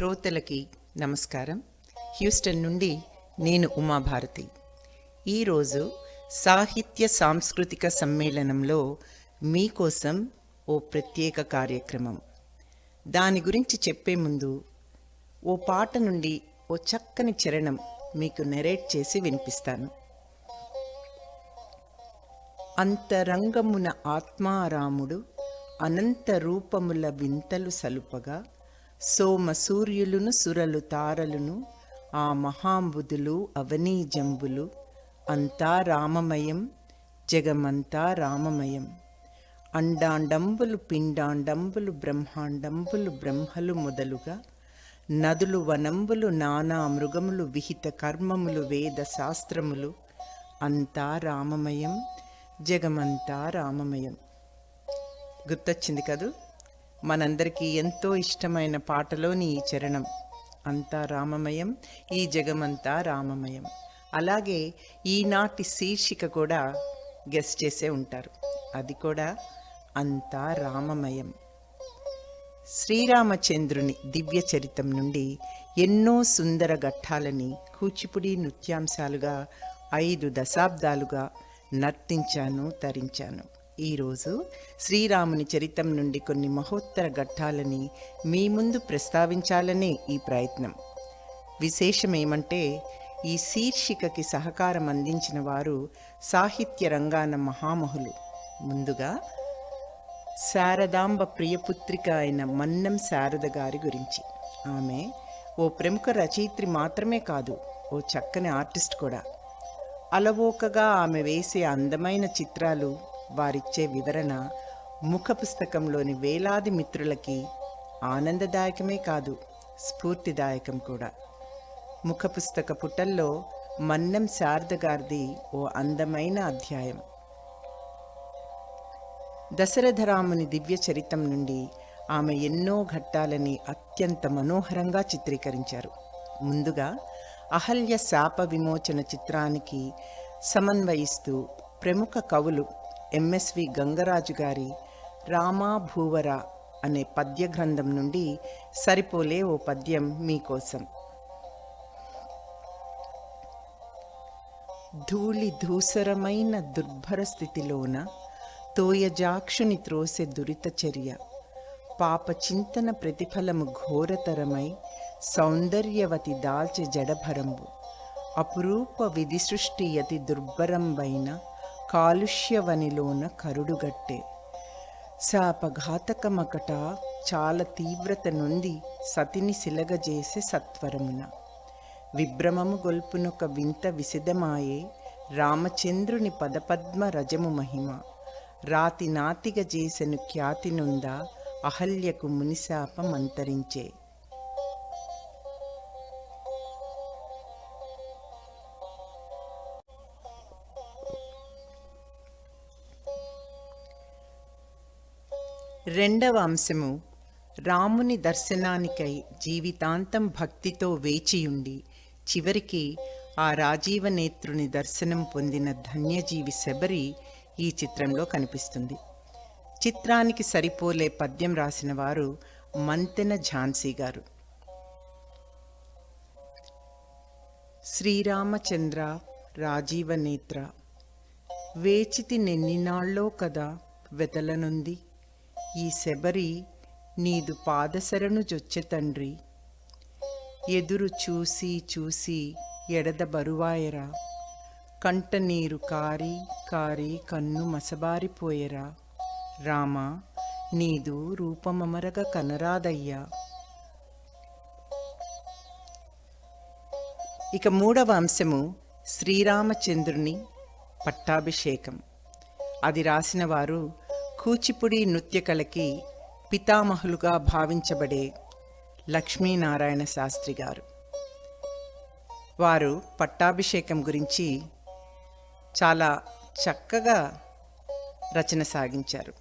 శ్రోతలకి నమస్కారం. హ్యూస్టన్ నుండి నేను ఉమాభారతి. ఈరోజు సాహిత్య సాంస్కృతిక సమ్మేళనంలో మీకోసం ఓ ప్రత్యేక కార్యక్రమం. దాని గురించి చెప్పే ముందు ఓ పాట నుండి ఓ చక్కని చరణం మీకు నెరేట్ చేసి వినిపిస్తాను. అంతరంగమున ఆత్మారాముడు అనంత రూపముల వింతలు సలుపగా సోమ సూర్యులును సురలు తారలును ఆ మహాంబుధులు అవనీ జంబులు అంతా రామమయం జగమంతా రామమయం. అండాండంబులు పిండాండంబులు బ్రహ్మాండంబులు బ్రహ్మలు మొదలుగా నదులు వనంబులు నానా మృగములు విహిత కర్మములు వేద శాస్త్రములు అంతా రామమయం జగమంతా రామమయం. గుర్తొచ్చింది కదూ? మనందరికీ ఎంతో ఇష్టమైన పాటలోని ఈ చరణం. అంతా రామమయం ఈ జగమంతా రామమయం. అలాగే ఈనాటి శీర్షిక కూడా గెస్ట్ చేసే ఉంటారు. అది కూడా అంతా రామమయం. శ్రీరామచంద్రుని దివ్య చరితం నుండి ఎన్నో సుందర ఘట్టాలని కూచిపుడి నృత్యాంశాలుగా ఐదు దశాబ్దాలుగా నర్తించాను తరించాను. ఈరోజు శ్రీరాముని చరితం నుండి కొన్ని మహోత్తర ఘట్టాలని మీ ముందు ప్రస్తావించాలనే ఈ ప్రయత్నం. విశేషమేమంటే ఈ శీర్షికకి సహకారం అందించిన వారు సాహిత్య రంగాన మహామహులు. ముందుగా శారదాంబ ప్రియపుత్రిక అయిన మన్నం శారద గారి గురించి. ఆమె ఓ ప్రముఖ రచయిత్రి మాత్రమే కాదు ఓ చక్కని ఆర్టిస్ట్ కూడా. అలవోకగా ఆమె వేసే అందమైన చిత్రాలు వారిచ్చే వివరణ ముఖ పుస్తకంలోని వేలాది మిత్రులకి ఆనందదాయకమే కాదు స్ఫూర్తిదాయకం కూడా. ముఖపుస్తక పుటల్లో మన్నం శారద గారిది ఓ అందమైన అధ్యాయం. దశరథరాముని దివ్య చరితం నుండి ఆమె ఎన్నో ఘట్టాలని అత్యంత మనోహరంగా చిత్రీకరించారు. ముందుగా అహల్య శాప విమోచన చిత్రానికి సమన్వయిస్తూ ప్రముఖ కవులు ఎంఎస్వి గంగరాజు గారి రామా భూవర అనే పద్య గ్రంథం నుండి సరిపోలే ఓ పద్యం మీకోసం. ధూళి ధూసరమైన దుర్భర స్థితిలోన తోయజాక్షుని త్రోసె దురిత చర్య. పాప చింతన ప్రతిఫలము ఘోరతరమై సౌందర్యవతి దాల్చె జడభరంబు. అపురూప విధి సృష్టి యతి దుర్భరంబైన కాలుష్యవనిలోన కరుడుగట్టే. శాపఘాతకమకట చాలా తీవ్రత నుండి సతిని సిలగజేసే సత్వరమున. విభ్రమము గొల్పునొక వింత విసిదమాయే రామచంద్రుని పదపద్మ రజము మహిమ. రాతి నాతిగ చేసెను ఖ్యాతి నుందా అహల్యకు మునిశాపం అంతరించే రెండవ అంశము రాముని దర్శనానికై జీవితాంతం భక్తితో వేచియుండి చివరికి ఆ రాజీవ నేత్రుని దర్శనం పొందిన ధన్యజీవి శబరి ఈ చిత్రంలో కనిపిస్తుంది. చిత్రానికి సరిపోలే పద్యం రాసిన వారు మంతెన ఝాన్సీ గారు. శ్రీరామచంద్ర రాజీవ నేత్ర వేచితి నెన్నినాళ్ళో కదా వెతలనుంది ఈ శబరి నీదు పాదశరను జొచ్చె తండ్రి. ఎదురు చూసి చూసి ఎడద బరువాయరా. కంట నీరు కారి కారి కన్ను మసబారిపోయెరా. రామా నీదు రూపమమరగ కనరాదయ్యా. ఇక మూడవ అంశము శ్రీరామచంద్రుని పట్టాభిషేకం. అది రాసిన వారు కూచిపుడి నృత్యకళకి పితామహులుగా భావించబడే లక్ష్మీనారాయణ శాస్త్రి గారు. వారు పట్టాభిషేకం గురించి చాలా చక్కగా రచన సాగించారు.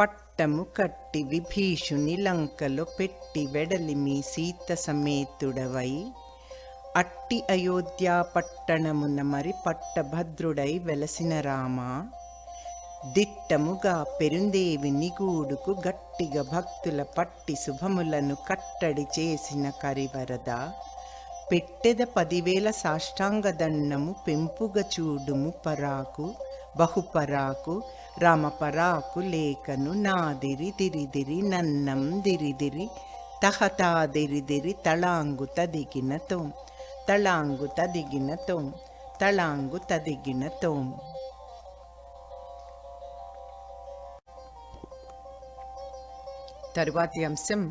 పట్టము కట్టి విభీషుని లంకలో పెట్టి వెడలి మీ సీత సమేతుడవై అట్టి అయోధ్యా పట్టణమున మరి పట్టభద్రుడై వెలసిన రామ దిట్టముగా పెరుందేవి నిగూడుకు గట్టిగా భక్తుల పట్టి శుభములను కట్టడి చేసిన కరివరద పెట్టెద పదివేల సాష్టాంగ దండము పెంపుగ చూడుము పరాకు బహుపరాకు రామపరాకు లేఖను నాదిరి దిరిదిరి నన్నం దిరిదిరి తహతా దిరిదిరి తళాంగు తదిగినతో తళాంగు తదిగిన తోం తళాంగు తదిగిన తోం. తరువాతి అంశం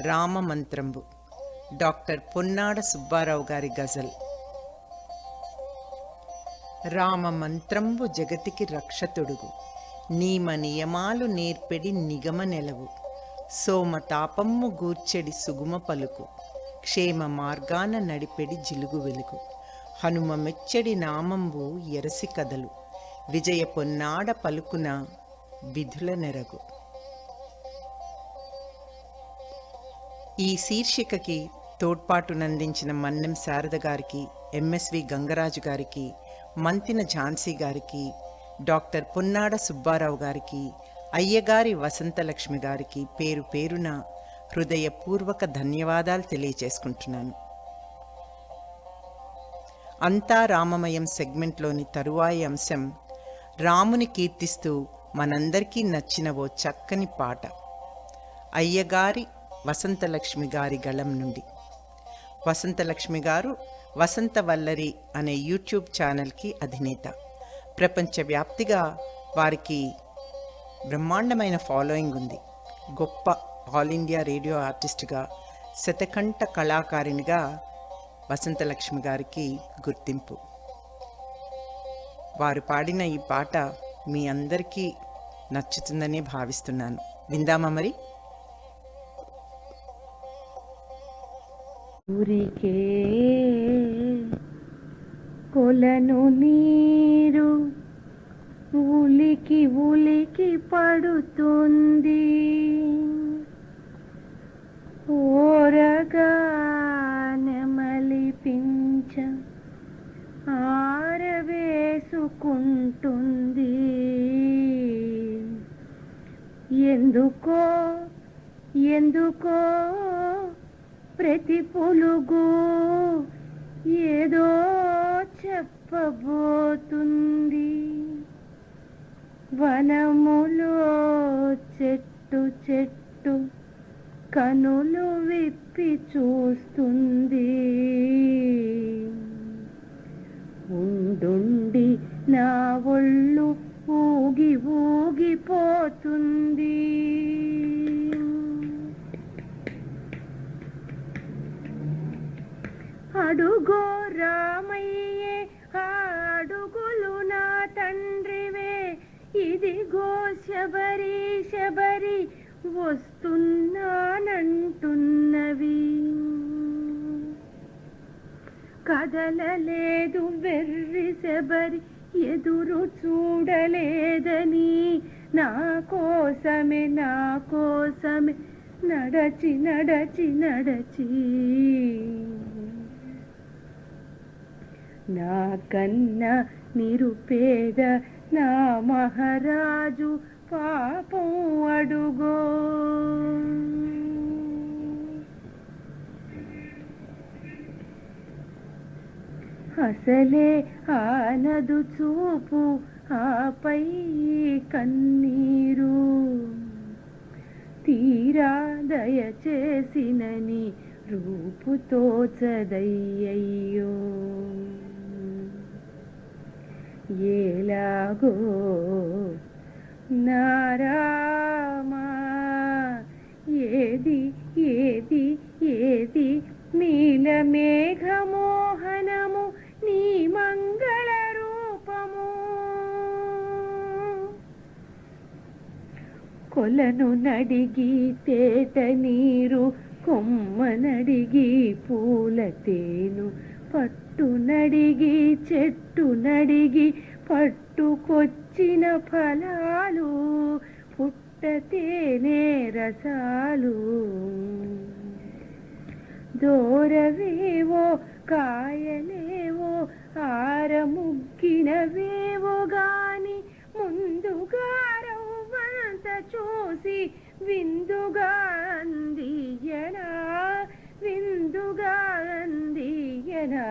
రామమంత్రంబు డాక్టర్ పొన్నాడ సుబ్బారావు గారి గజల్. రామ మంత్రంబు జగతికి రక్షతుడుగు నీమ నియమాలు నేర్పెడి నిగమ నెలవు సోమతాపమ్ము గూర్చెడి సుగుమ పలుకు. క్షేమ మార్గాన నడిపెడి జిలుగు వెలుగు. హనుమ మెచ్చడి నామంబు ఎరసి కదలు. విజయ పొన్నాడ పలుకున విధుల నెరగు. ఈ శీర్షికకి తోడ్పాటునందించిన మన్నెం శారద గారికి ఎంఎస్వి గంగరాజు గారికి మంతిన ఝాన్సీ గారికి డాక్టర్ పొన్నాడ సుబ్బారావు గారికి అయ్యగారి వసంతలక్ష్మి గారికి పేరు పేరున హృదయపూర్వక ధన్యవాదాలు తెలియచేసుకుంటున్నాను. అంతా రామమయం సెగ్మెంట్లోని తరువాయి అంశం రాముని కీర్తిస్తూ మనందరికీ నచ్చిన ఓ చక్కని పాట. అయ్యగారి వసంతలక్ష్మి గారి గళం నుండి. వసంతలక్ష్మి గారు వసంతవల్లరి అనే యూట్యూబ్ ఛానల్కి అధినేత. ప్రపంచవ్యాప్తిగా వారికి బ్రహ్మాండమైన ఫాలోయింగ్ ఉంది. గొప్ప ఆల్ ఇండియా రేడియో ఆర్టిస్ట్గా శతకంఠ కళాకారిణిగా వసంతలక్ష్మి గారికి గుర్తింపు. వారు పాడిన ఈ పాట మీ అందరికీ నచ్చుతుందని భావిస్తున్నాను. విందామా మరి? ఊరికే కొలను నీరు ఉలికి ఉలికి పడుతుంది. ఓరగా నెమలి ఆరవేసుకుంటుంది. ఎందుకో ఎందుకో ప్రతి పులుగు ఏదో చెప్పబోతుంది. వనములో చెట్టు చెట్టు కనులు విప్పి చూస్తుంది. ఉండుండి నా ఒళ్ళు ఊగి ఊగిపోతుంది అడుగో రామయ్యే అడుగులు నా తండ్రివే. ఇదిగో శబరి శబరి ఉంటున్నవి కదలలేదు వెర్రి శబరి ఎదురు చూడలేదని. నా కోసమే నా కోసమే నడచి నడచి నడచి. నా కన్నా నిరుపేద నా మహారాజు పాపం అడుగో. అసలే ఆనదు చూపు ఆపై కన్నీరు. తీరా దయచేసినని రూపుతో చదయ్యయ్యో. ఏలాగో నారామా ఏది ఏది ఏది నీలమేఘమోహనము కొలను నడిగి తేట నీరు కొమ్మనడిగి పూల తేను. పట్టు నడిగి చెట్టు నడిగి పట్టుకొచ్చిన ఫలాలు పుట్ట తేనే రసాలు. దూరవేవో కాయలేవో ఆరముగ్గినవేవో గాని ముందుగా చూసి విందుగా అందియనా విందుగా అందియనా.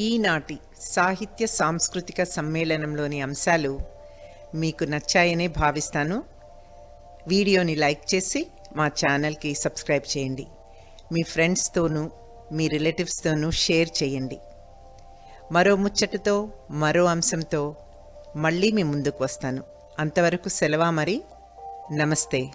ఈనాటి సాహిత్య సాంస్కృతిక సమ్మేళనంలోని అంశాలు మీకు నచ్చాయనే భావిస్తాను. వీడియోని లైక్ చేసి మా ఛానల్కి సబ్స్క్రైబ్ చేయండి. మీ ఫ్రెండ్స్తోనూ మీ రిలేటివ్స్తోనూ షేర్ చేయండి. మరో ముచ్చటతో మరో అంశంతో మళ్ళీ మీ ముందుకు వస్తాను. అంతవరకు సెలవా మరి? నమస్తే.